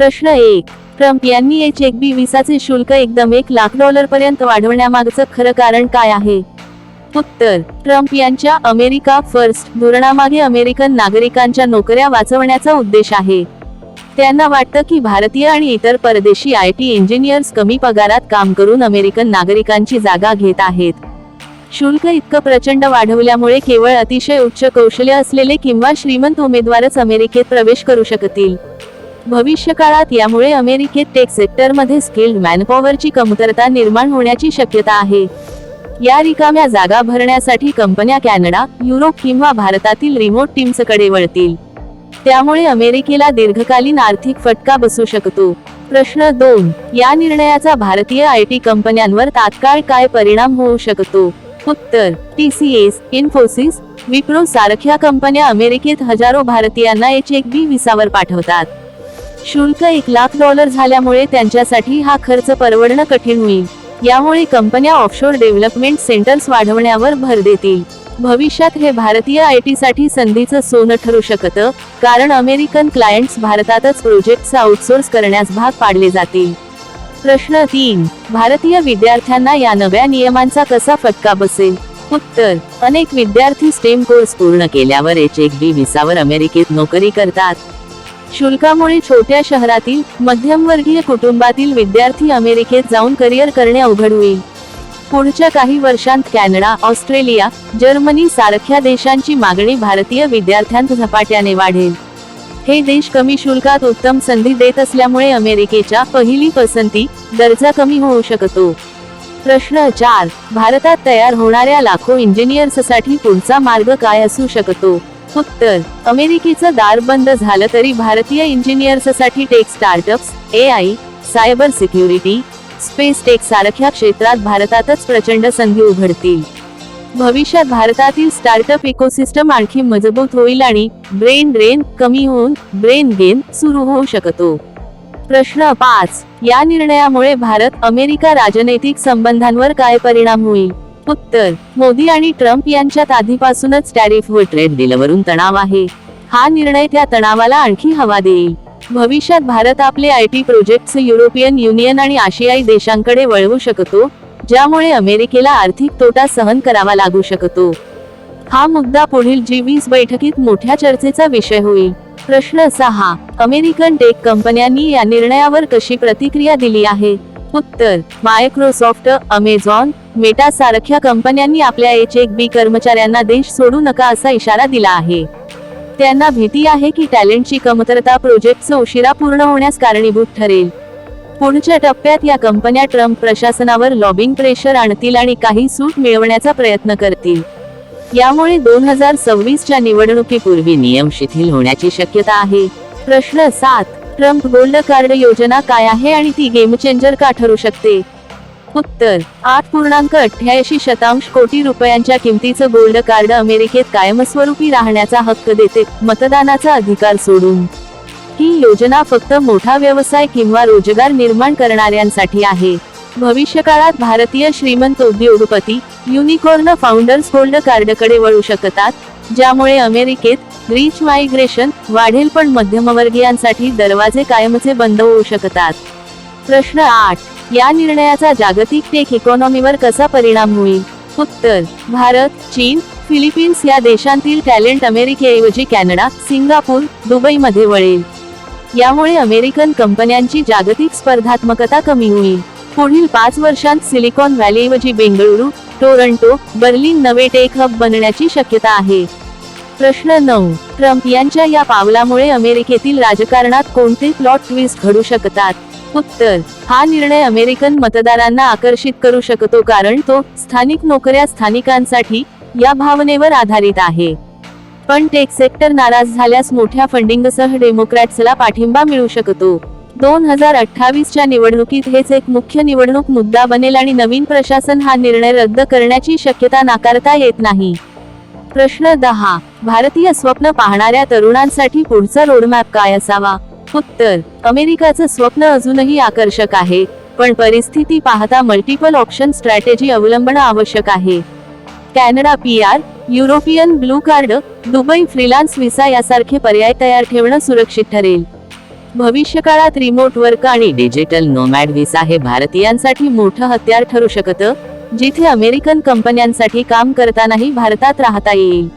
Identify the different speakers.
Speaker 1: प्रश्न एक. ट्रम्प यांनी एच एक बी विसाचे शुल्क एकदम एक लाख डॉलर पर्यंत वाढवण्यामागचं खरं कारण काय आहे? उत्तर. ट्रम्प यांच्या अमेरिका फर्स्ट धोरणामागे अमेरिकन नागरिकांच्या नोकऱ्या वाचवण्याचा उद्देश आहे. त्यांना वाटतं की भारतीय आणि इतर परदेशी आय टी इंजिनियर्स कमी पगारात काम करून अमेरिकन नागरिकांची जागा घेत आहेत. शुल्क इतकं प्रचंड वाढवल्यामुळे केवळ अतिशय उच्च कौशल्य असलेले किंवा श्रीमंत उमेदवारच अमेरिकेत प्रवेश करू शकतील. भविष्यकाळात यामुळे अमेरिकेत टेक सेक्टरमध्ये स्किल्ड मॅनपॉवरची कमतरता निर्माण होण्याची शक्यता आहे. या रिकाम्या जागा भरण्यासाठी कंपन्या कॅनडा युरोप किंवा भारतातील रिमोट टीम्सकडे वळतील. त्यामुळे अमेरिकेला दीर्घकालीन आर्थिक फटका बसू शकतो. प्रश्न दोन या निर्णयाचा भारतीय आय टी कंपन्यांवर तात्काळ काय परिणाम होऊ शकतो? उत्तर T C S Infosys Wipro सारख्या कंपन्या अमेरिकेत हजारो भारतीयांना एच एक बी विसावर पाठवतात. शुल्क एक लाख डॉलर झाल्यामुळे त्यांच्यासाठी हा खर्च परवडणं कठीण होईल. यामुळे कंपन्या ऑफशोर डेव्हलपमेंट सेंटर्स वाढवण्यावर भर देतील. भविष्यात हे भारतीय आय टी साठी संधीचं सोनं ठरू शकतं कारण अमेरिकन क्लायंट्स भारतातच प्रोजेक्ट्स आउटसोर्स करण्यास भाग पाडले जातील. प्रश्न तीन. भारतीय विद्यार्थ्यांना या नव्या नियमांचा कसा फटका बसेल? उत्तर. अनेक विद्यार्थी स्टेम कोर्स पूर्ण केल्यावर एच एक बी विसावर अमेरिकेत नोकरी करतात. शुल्कामुळे छोट्या शहरातील मध्यमवर्गीय कुटुंबातील विद्यार्थी अमेरिकेत जाऊन करिअर करणे अवघड होईल. पुढच्या काही वर्षांत कॅनडा ऑस्ट्रेलिया जर्मनी सारख्या देशांची मागणी भारतीय विद्यार्थ्यांत झपाट्याने वाढेल. हे देश कमी शुल्कात उत्तम संधी देत असल्यामुळे अमेरिकेच्या पहिली पसंती दर्जा कमी होऊ शकतो. प्रश्न चार भारतात तयार होणाऱ्या लाखो इंजिनियर्ससाठी पुढचा मार्ग काय असू शकतो? उत्तर अमेरिकेचं दार बंद झालं तरी भारतीय इंजिनियर्ससाठी tech startups A I cyber security space tech सारख्या क्षेत्रात भारतातच प्रचंड संधी उघडतील. भविष्यात भारतातील स्टार्टअप इकोसिस्टम आणखी मजबूत होईल आणि ब्रेन ड्रेन कमी होऊन ब्रेन गेन सुरू होऊ शकतो. प्रश्न पाच या निर्णयामुळे भारत अमेरिका राजनैतिक संबंधांवर काय परिणाम होईल? उत्तर मोदी आणि ट्रम्प यांच्यात आधीपासूनच टॅरिफ व ट्रेड डीलवरून तणाव आहे. हा निर्णय त्या तणावाला आणखी हवा देईल. भविष्यात भारत आपले I T projects European union आणि आशियाई देशांकडे वळवू शकतो ज्यामुळे अमेरिकेला आर्थिक तोटा सहन करावा लागू शकतो. हा मुद्दा पुढील जी वीस बैठकीत मोठ्या चर्चेचा विषय होईल. प्रश्न सहा अमेरिकन टेक कंपन्यांनी या निर्णयावर कशी प्रतिक्रिया दिली आहे? उत्तर मायक्रोसॉफ्ट अमेझॉन मेटा सारख्या कंपन्यांनी आपल्या एच एक बी कर्मचाऱ्यांना देश सोडू नका असा इशारा दिला आहे. त्यांना भीती आहे की टॅलेंटची कमतरता प्रोजेक्टचं उशिरा पूर्ण होण्यास कारणीभूत ठरेल. पुढच्या टप्प्यात या कंपन्या ट्रम्प प्रशासनावर लॉबिंग प्रेशर आणतील आणि काही सूट मिळवण्याचा प्रयत्न करतील. यामुळे दोन हजार सव्वीसच्या निवडणुकीपूर्वी नियम शिथिल होण्याची शक्यता आहे. प्रश्न सात ट्रम्प गोल्ड कार्ड योजना काय आहे आणि ती गेम चेंजर का ठरू शकते? उत्तर. आठ पूर्णांक अठ्ठ्याऐंशी शतांश कोटी रुपयांच्या किमतीचं गोल्ड कार्ड अमेरिकेत कायमस्वरूपी राहण्याचा हक्क देते. मतदानाचा अधिकार सोडून. ही योजना फक्त मोठा व्यवसाय किंवा रोजगार निर्माण करणाऱ्यांसाठी आहे. भविष्यकाळात भारतीय श्रीमंत उद्योगपती युनिकॉर्न फाउंडर्स गोल्ड कार्डकडे वळू शकतात ज्यामुळे अमेरिकेत रिच मायग्रेशन वाढेल पण मध्यमवर्गीयांसाठी दरवाजे कायमचे बंद होऊ शकतात. प्रश्न आठ. या निर्णयाचा जागतिक टेक इकॉनॉमीवर कसा परिणाम होईल? उत्तर भारत चीन फिलिपिन्स या देशांतील टॅलेंट अमेरिकेऐवजी कॅनडा सिंगापूर दुबईमध्ये वळेल. यामुळे अमेरिकन कंपन्यांची जागतिक स्पर्धात्मकता कमी होईल. पुढील पाच वर्षांत सिलिकॉन व्हॅलीऐवजी बेंगळुरू टोरंटो बर्लिन नवे टेक हब बनण्याची शक्यता आहे. प्रश्न नऊ. ट्रम्प यांच्या या पावलामुळे अमेरिकेतील राजकारणात कोणते प्लॉट ट्विस्ट घडू शकतात? उत्तर. हा निर्णय अमेरिकन मतदारांना आकर्षित करू शकतो कारण तो स्थानिक नोकऱ्या स्थानिकांसाठी या भावनेवर आधारित आहे. पण टेक सेक्टर नाराज झाल्यास मोठ्या फंडिंगसह डेमोक्रॅट्सला पाठिंबा मिळू शकतो. दोन हजार अठ्ठावीसच्या निवडणुकीत हेच एक मुख्य निवडणूक मुद्दा बनेल आणि नवीन प्रशासन हा निर्णय रद्द करण्याची शक्यता नाकारता येत नाही. प्रश्न दहा. भारतीय स्वप्न पाहणाऱ्या तरुणांसाठी पुढचा रोडमॅप काय असावा? उत्तर अमेरिकाचं स्वप्न अजूनही आकर्षक आहे पण परिस्थिती पाहता मल्टिपल ऑप्शन स्ट्रॅटेजी अवलंबणं आवश्यक आहे. Canada P R European blue card Dubai freelance visa यासारखे पर्याय तयार ठेवणं सुरक्षित ठरेल. भविष्यकाळात रिमोट वर्क आणि डिजिटल नोमॅड व्हिसा हे भारतीयांसाठी मोठं हत्यार ठरू शकतं? जिथे अमेरिकन कंपन्यांसाठी काम करतानाही भारतात राहता येईल.